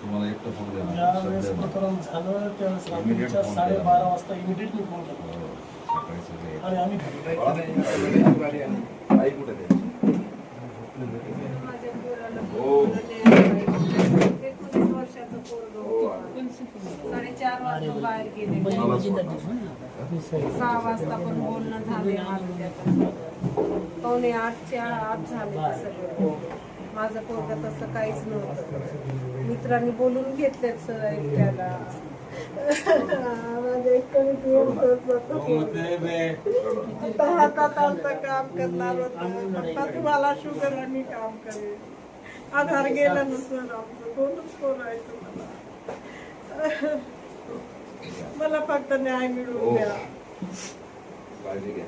तुम्हाला एकटं फोन ज्यावेळेस प्रकरण झालं त्यावेळेस रात्रीच्या साडेबारा. वाजता फोन केला आणि आम्ही आई कुठे होतं. साडेचार वाजता बाहेर गेले सहा वाजता पण बोलणं झाले पावणे आठच्या आठ झाले सगळं. माझं पोरग तसं काहीच नव्हतं. मित्रांनी बोलून घेतलेत सर एकट्याला. आता हातात आमचं काम करणार होतं. तुम्हाला शुगर आणि काम करेल आधार गेला ना सर आमचं कोणच कोण आहे तुम्हाला. मला फक्त न्याय मिळवून द्या. काळजी घ्या.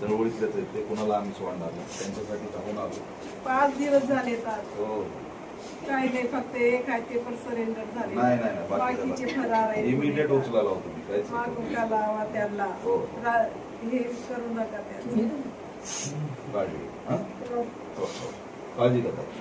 चळवळीतलेच आहेत ते कोणाला आम्ही सोडणार नाही. त्यांच्यासाठी धावून आलो पाच दिवस झाले तर. हो. काय नाही फक्त एक आहे ते पण सरेंडर झाले. नाही नाही नाही बाकीचे फरार आहेत. इमिडिएट उचलायला होतो मी काहीच नाही. मागुका लावा त्यांना? हो. रा- हे करू नका काळजी घ्या. हं? हो, हो. काळजी घ्या. ताई.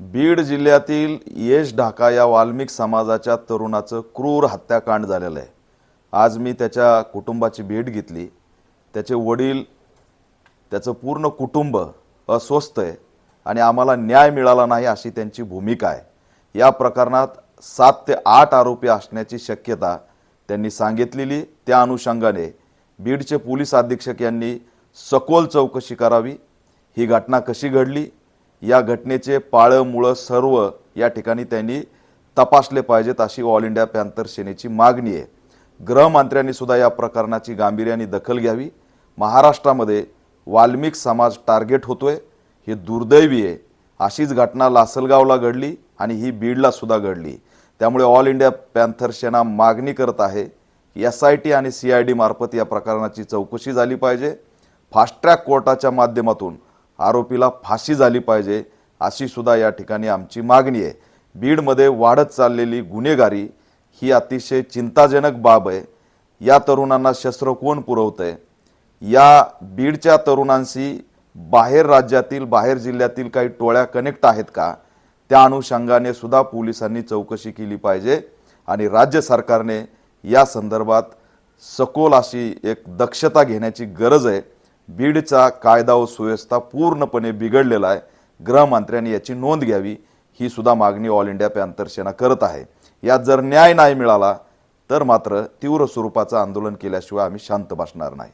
बीड जिल्ह्यातील येश ढाका या वाल्मिक समाजाच्या तरुणाचं क्रूर हत्याकांड झालेलं आहे. आज मी त्याच्या कुटुंबाची भेट घेतली. त्याचे वडील त्याचं पूर्ण कुटुंब अस्वस्थ आहे आणि आम्हाला न्याय मिळाला नाही अशी त्यांची भूमिका आहे. या प्रकरणात सात ते आठ आरोपी असण्याची शक्यता त्यांनी सांगितलेली. त्या अनुषंगाने बीडचे पोलीस अधीक्षक यांनी सखोल चौकशी करावी. ही घटना कशी घडली? या घटनेचे पाळं मुळं सर्व या ठिकाणी त्यांनी तपासले पाहिजेत अशी ऑल इंडिया पॅन्थर सेनेची मागणी आहे. गृहमंत्र्यांनी सुद्धा या प्रकरणाची गांभीर्याने दखल घ्यावी. महाराष्ट्रामध्ये वाल्मिक समाज टार्गेट होतोय. हे दुर्दैवी आहे. अशीच घटना लासलगावला घडली आणि ही बीडला सुद्धा घडली. त्यामुळे ऑल इंडिया पॅन्थर सेना मागणी करत आहे की एस आय टी आणि सी आय डी मार्फत या प्रकरणाची चौकशी झाली पाहिजे. फास्ट ट्रॅक कोर्टाच्या माध्यमातून आरोपीला फाशी झाली पाहिजे अशी सुद्धा या ठिकाणी आमची मागणी आहे. बीडमध्ये वाढत चाललेली गुन्हेगारी ही अतिशय चिंताजनक बाब आहे. या तरुणांना शस्त्र कोण पुरवतंय? या बीडच्या तरुणांशी बाहेर राज्यातील बाहेर जिल्ह्यातील काही टोळ्या कनेक्ट आहेत का? त्या अनुषंगाने सुद्धा पोलिसांनी चौकशी केली पाहिजे आणि राज्य सरकारने या संदर्भात सखोल अशी एक दक्षता घेण्याची गरज आहे. बीडचा कायदा व सुव्यवस्था पूर्णपणे बिघडलेला आहे. गृहमंत्र्यांनी याची नोंद घ्यावी ही सुद्धा मागणी ऑल इंडिया पॅन्थर सेना करत आहे. यात जर न्याय नाही मिळाला तर मात्र तीव्र स्वरूपाचं आंदोलन केल्याशिवाय आम्ही शांत बसणार नाही.